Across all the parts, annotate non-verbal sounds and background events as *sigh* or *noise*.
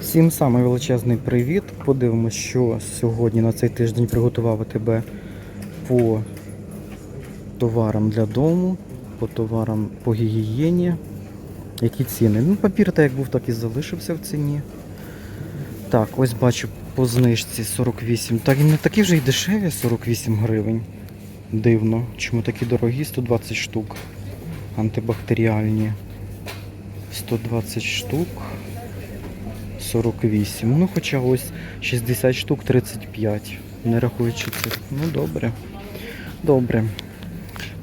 Всім самий величезний привіт. Подивимось, що сьогодні на цей тиждень приготував тебе по товарам для дому, по товарам по гігієні. Які ціни? Ну, папір так як був, так і залишився в ціні. Так, ось бачу по знижці 48. Так і не такі вже й дешеві 48 гривень. Дивно. Чому такі дорогі? 120 штук. Антибактеріальні. 120 штук. 48. Ну, хоча ось 60 штук 35. Не рахуючи це. Ну, добре. Добре.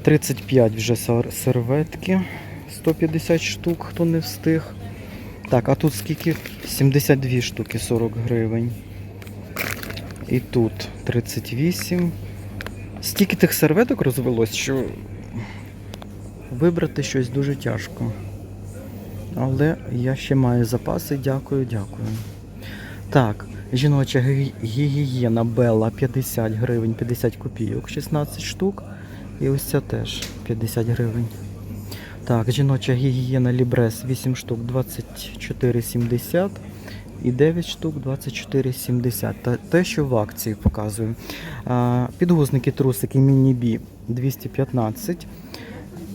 35 вже серветки. 150 штук, хто не встиг. Так, а тут скільки? 72 штуки 40 гривень. І тут 38. Стільки тих серветок розвелось, що вибрати щось дуже тяжко. Але я ще маю запаси, дякую, дякую. Так, жіноча гігієна Белла 50 гривень, 50 копійок, 16 штук. І ось ця теж 50 гривень. Так, жіноча гігієна Лібрес 8 штук 24,70 і 9 штук 24,70. Та те, що в акції показую. Підгузники трусики Міні-Бі 215.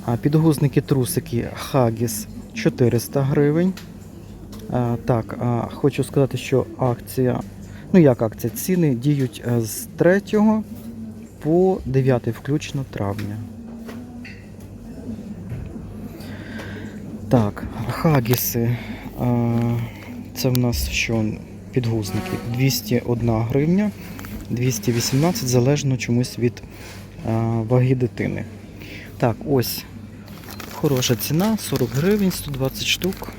А, підгузники трусики Хагіс 400 гривень. Так, хочу сказати, що акція, ну як акція, ціни діють е, з 3 по 9 включно травня. Так, хагіси. Це в нас що? Підгузники. 201 гривня, 218, залежно чомусь від ваги дитини. Так, ось хороша ціна, 40 гривень, 120 штук.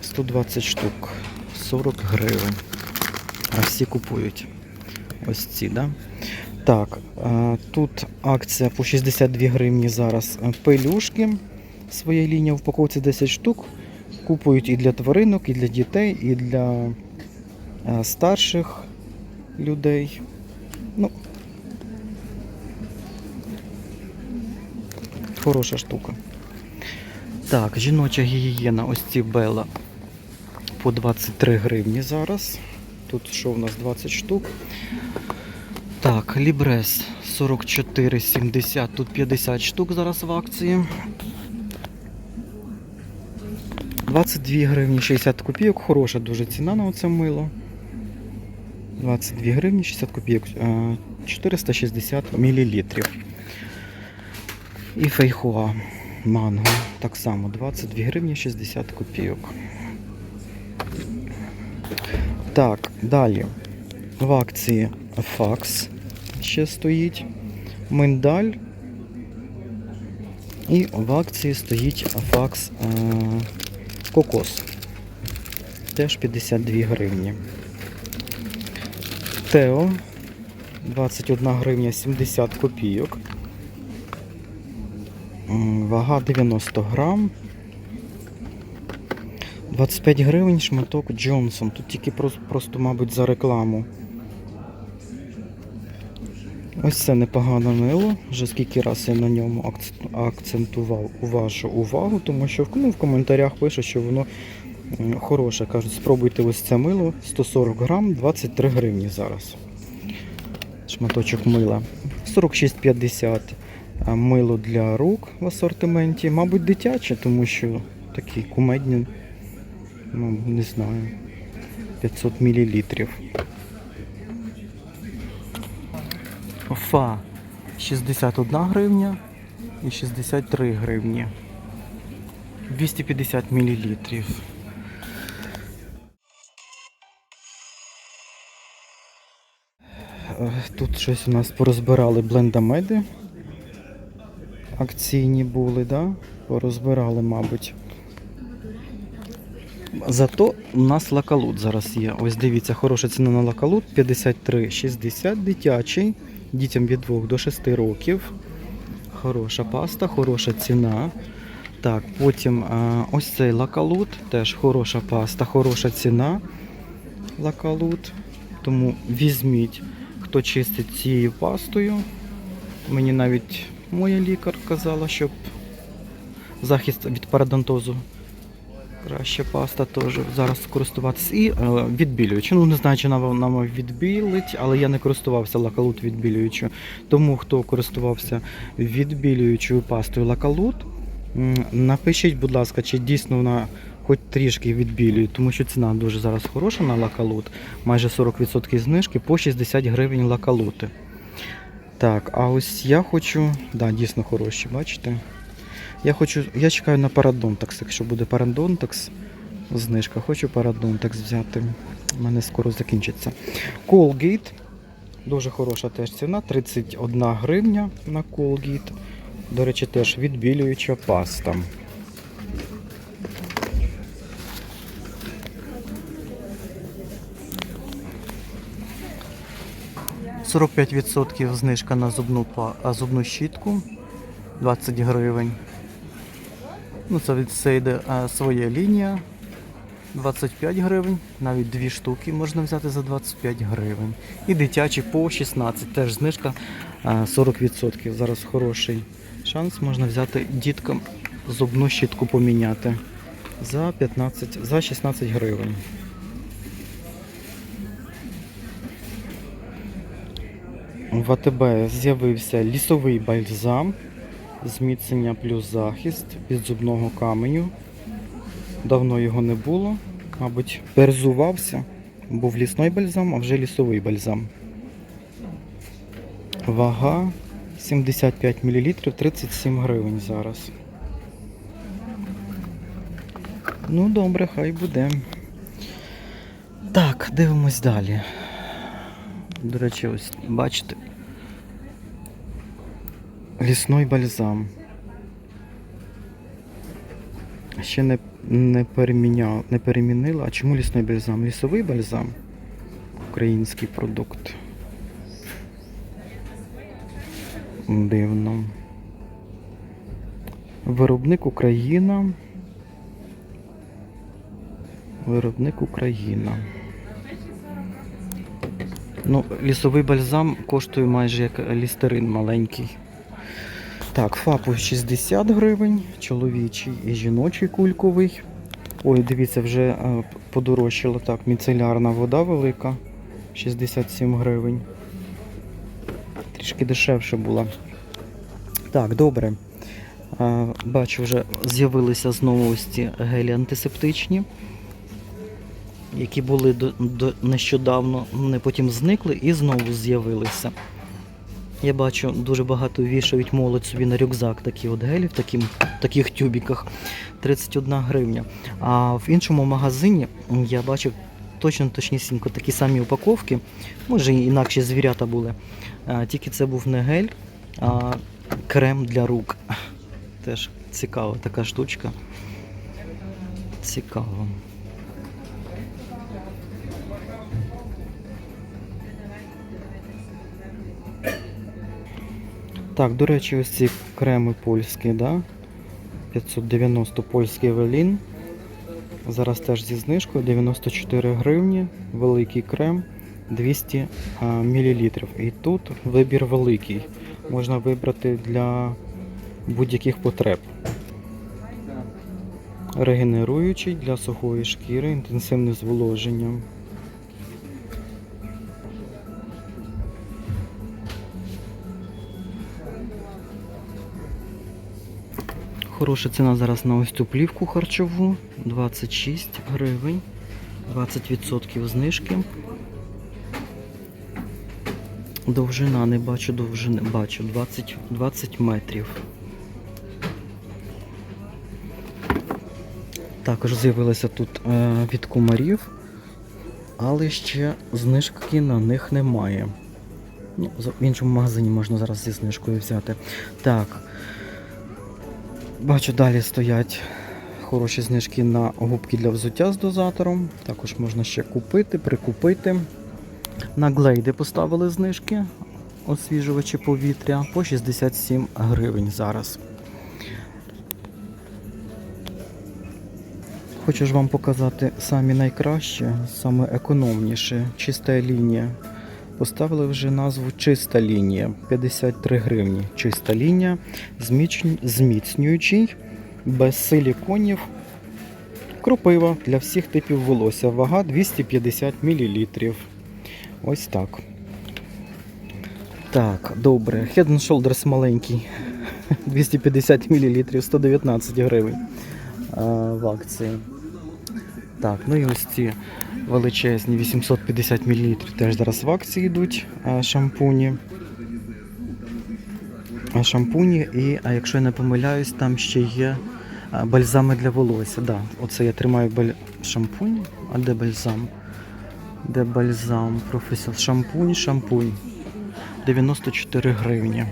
120 штук, 40 гривень. А всі купують. Ось ці, да? Так, тут акція по 62 гривні зараз е, пелюшки. Своєї лінії в упаковці 10 штук. Купують і для тваринок, і для дітей, і для е, старших людей. Ну, хороша штука. Так, жіноча гігієна, ось ці Бела по 23 гривні зараз. Тут що у нас 20 штук. Так, Лібрес 44,70, тут 50 штук зараз в акції. 22 гривні 60 копійок, хороша дуже ціна на оце мило. 22 гривні 60 копійок, е, 460 мілілітрів. І фейхоа манго так само 22 гривні 60 копійок. Так, далі. В акції факс ще стоїть. Миндаль. І в акції стоїть факс е, кокос. Теж 52 гривні. Тео 21 гривня 70 копійок. Вага 90 грам. 25 гривень шматок Джонсон. Тут тільки просто, просто мабуть, за рекламу. Ось це непогане мило. Вже скільки раз я на ньому акцентував вашу увагу, тому що ну, в коментарях пишуть, що воно хороше. Кажуть, спробуйте ось це мило 140 грам, 23 гривні зараз. Шматочок мила. 46,50 а, мило для рук в асортименті. Мабуть, дитяче, тому що такі кумедні, ну, не знаю, 500 мл. Фа 61 гривня і 63 гривні. 250 мл. Е, Тут щось у нас порозбирали блендамеди. Акційні були, да? Порозбирали, мабуть. Зато у нас лакалут зараз є. Ось дивіться, хороша ціна на лакалут 53,60 дитячий. Дітям від 2 до 6 років. Хороша паста, хороша ціна. Так, потім ось цей лакалут, теж хороша паста, хороша ціна. Лакалут. Тому візьміть, хто чистить цією пастою. Мені навіть моя лікар казала, щоб захист від парадонтозу Краще паста теж зараз користуватися. І е, відбілюючи. Ну, не знаю, чи нам, нам відбілить, але я не користувався лакалут відбілюючою. Тому хто користувався відбілюючою пастою лакалут, напишіть, будь ласка, чи дійсно вона хоч трішки відбілює, тому що ціна дуже зараз хороша на лакалут. Майже 40% знижки по 60 гривень лакалути. Так, а ось я хочу. Да, дійсно хороші, бачите? Я хочу. Я чекаю на Парадонтакс. Якщо буде Парадонтакс, знижка. Хочу Парадонтакс взяти. У мене скоро закінчиться. Colgate. Дуже хороша теж ціна. 31 гривня на Colgate. До речі, теж відбілююча паста. – 45% знижка на зубну, зубну щітку 20 гривень. Ну, це від Сейде своя лінія 25 гривень. Навіть дві штуки можна взяти за 25 гривень. І дитячі по 16, теж знижка 40%. Зараз хороший шанс можна взяти діткам зубну щітку поміняти за 15, за 16 гривень. В АТБ з'явився лісовий бальзам, зміцнення плюс захист від зубного каменю. Давно його не було, мабуть, перезувався. Був лісний бальзам, а вже лісовий бальзам. Вага 75 мл, 37 гривень зараз. Ну, добре, хай буде. Так, дивимось далі. До речі, ось бачите. Лісний бальзам. Ще не, не, переміняв, не перемінила. А чому лісний бальзам? Лісовий бальзам? Український продукт. Дивно. Виробник Україна. Виробник Україна. Ну, лісовий бальзам коштує майже як лістерин маленький. Так, фапу 60 гривень, чоловічий і жіночий кульковий. Ой, дивіться, вже е, подорожчало так. Міцелярна вода велика. 67 гривень. Трішки дешевше була. Так, добре. Е, Бачу, вже з'явилися знову ось ці гелі антисептичні які були до, до нещодавно, вони потім зникли і знову з'явилися. Я бачу, дуже багато вішають молодь собі на рюкзак такі от гелі в таким, таких тюбіках 31 гривня. А в іншому магазині я бачив точно точнісінько такі самі упаковки, може і інакші звірята були. А, тільки це був не гель, а крем для рук. Теж цікава така штучка. Цікаво. Так, до речі, ось ці креми польські, да? 590 польський велін. Зараз теж зі знижкою 94 гривні, великий крем 200 мл. І тут вибір великий. Можна вибрати для будь-яких потреб. Регенеруючий для сухої шкіри, інтенсивне зволоження. Хороша ціна зараз на ось цю плівку харчову. 26 гривень. 20% знижки. Довжина, не бачу довжини, бачу 20, 20 метрів. Також з'явилися тут е, від комарів, але ще знижки на них немає. Ну, в іншому магазині можна зараз зі знижкою взяти. Так. Бачу, далі стоять хороші знижки на губки для взуття з дозатором. Також можна ще купити, прикупити. На глейди поставили знижки освіжувачі повітря по 67 гривень зараз. Хочу ж вам показати самі найкраще, саме економніше. Чиста лінія. Поставили вже назву Чиста лінія 53 гривні. Чиста лінія, зміцнюючий, без силіконів, Кропива для всіх типів волосся. Вага 250 мл. Ось так. Так, добре. Head and Shoulders маленький. 250 мл, 119 гривень а, в акції. Так, ну і ось ці величезні 850 мл теж зараз в акції йдуть шампуні. Шампуні і, а якщо я не помиляюсь, там ще є бальзами для волосся. Да, оце я тримаю баль... шампунь. А де бальзам? Де бальзам? Професіонал. Шампунь, шампунь. 94 гривні.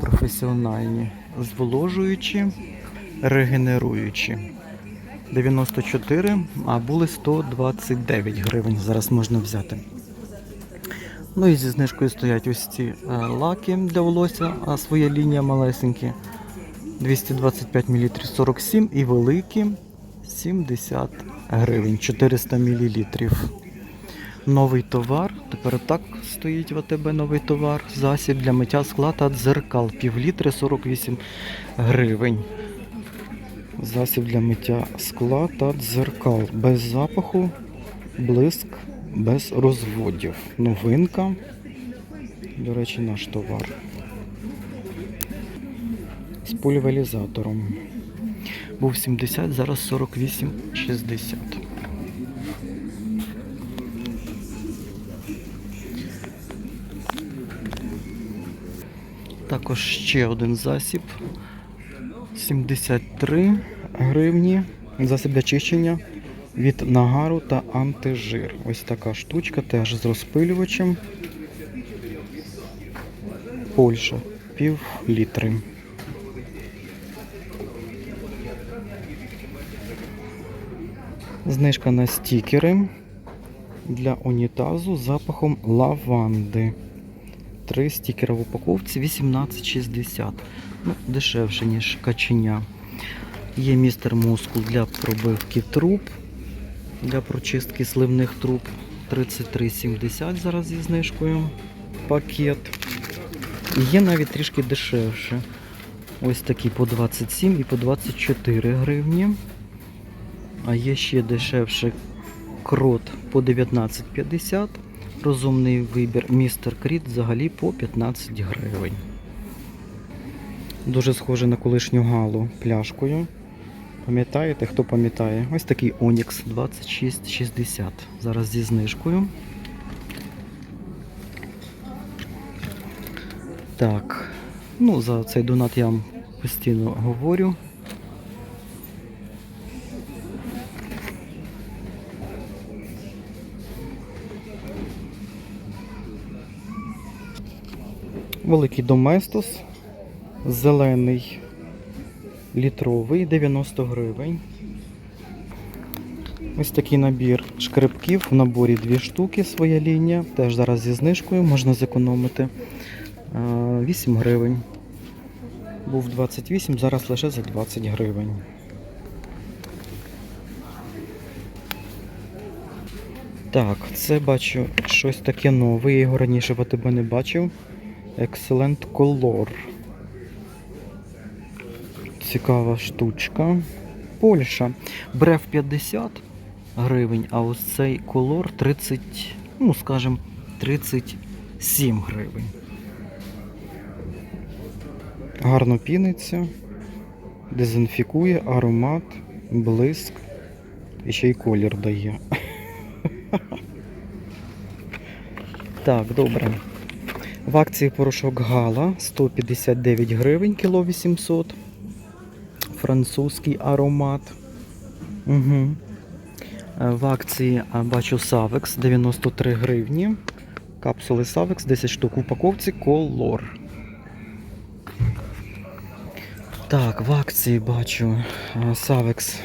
Професіональні. Зволожуючі, регенеруючі. 94, а були 129 гривень. Зараз можна взяти. Ну і зі знижкою стоять ось ці е, лаки для волосся, а своя лінія малесенькі. 225 мл 47 і великі 70 гривень, 400 мл. Новий товар. Тепер так стоїть в АТБ новий товар. Засіб для миття скла та дзеркал. Півлітри 48 гривень. Засіб для миття скла та дзеркал. Без запаху, блиск, без розводів. Новинка. До речі, наш товар. З пульверізатором. Був 70, зараз 48,60. Також ще один засіб. 73 гривні. Засіб для чищення від нагару та антижир. Ось така штучка, теж з розпилювачем. Польща. Пів літри. Знижка на стікери для унітазу з запахом лаванди. Три стікери в упаковці 18,60. Ну, дешевше, ніж каченя. Є містер мускул для пробивки труб, для прочистки сливних труб 33,70 зараз зі знижкою пакет. І є навіть трішки дешевше. Ось такі по 27 і по 24 гривні. А є ще дешевше крот по 19,50. Розумний вибір містер Кріт взагалі по 15 гривень. Дуже схоже на колишню галу пляшкою. Пам'ятаєте, хто пам'ятає? Ось такий Онікс 26,60. Зараз зі знижкою. Так, ну за цей донат я вам постійно говорю. Великий доместос, зелений літровий, 90 гривень. Ось такий набір шкребків. В наборі дві штуки, своя лінія. Теж зараз зі знижкою можна зекономити. 8 гривень. Був 28, зараз лише за 20 гривень. Так, це бачу щось таке нове. Я його раніше в АТБ не бачив. Excellent Color. Цікава штучка. Польща. Брев 50 гривень, а ось цей колор 30, ну скажімо, 37 гривень. Гарно піниться, дезінфікує, аромат, блиск і ще й колір дає. *laughs* Так, добре. В акції порошок Гала 159 гривень, кіло 800. Французький аромат. Угу. В акції бачу Савекс 93 гривні. Капсули Савекс 10 штук в упаковці Колор. Так, в акції бачу Савекс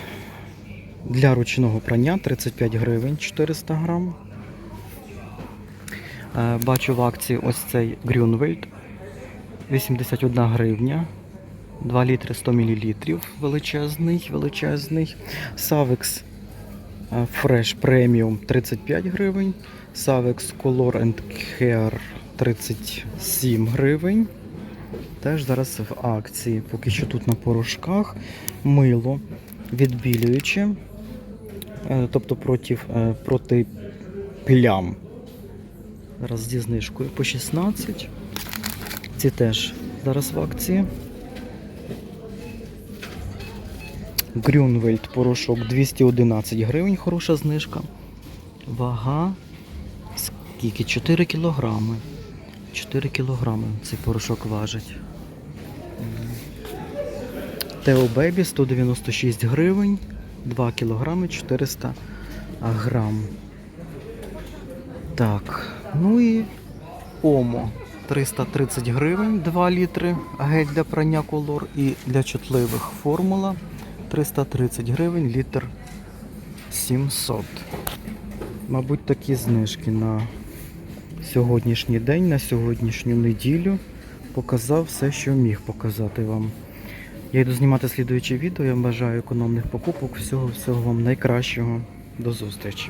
для ручного прання 35 гривень 400 грам. Е, Бачу в акції ось цей Grünwald 81 гривня. 2 літри 100 мл. Величезний, величезний. Е, Fresh Premium 35 гривень. Savex Color and Care 37 гривень. Теж зараз в акції. Поки що тут на порошках. Мило відбілююче, е, тобто проти, е, проти плям. Зараз зі знижкою по 16. Ці теж зараз в акції. Грюнвельд порошок 211 гривень, хороша знижка. Вага скільки? 4 кілограми. 4 кілограми цей порошок важить. Тео Бебі 196 гривень, 2 кілограми 400 грам. Так, ну і Омо 330 гривень, 2 літри, гель для прання колор і для чутливих формула 330 гривень, літр 700. Мабуть, такі знижки на сьогоднішній день, на сьогоднішню неділю. Показав все, що міг показати вам. Я йду знімати слідуюче відео. Я вам бажаю економних покупок. Всього всього вам найкращого. До зустрічі.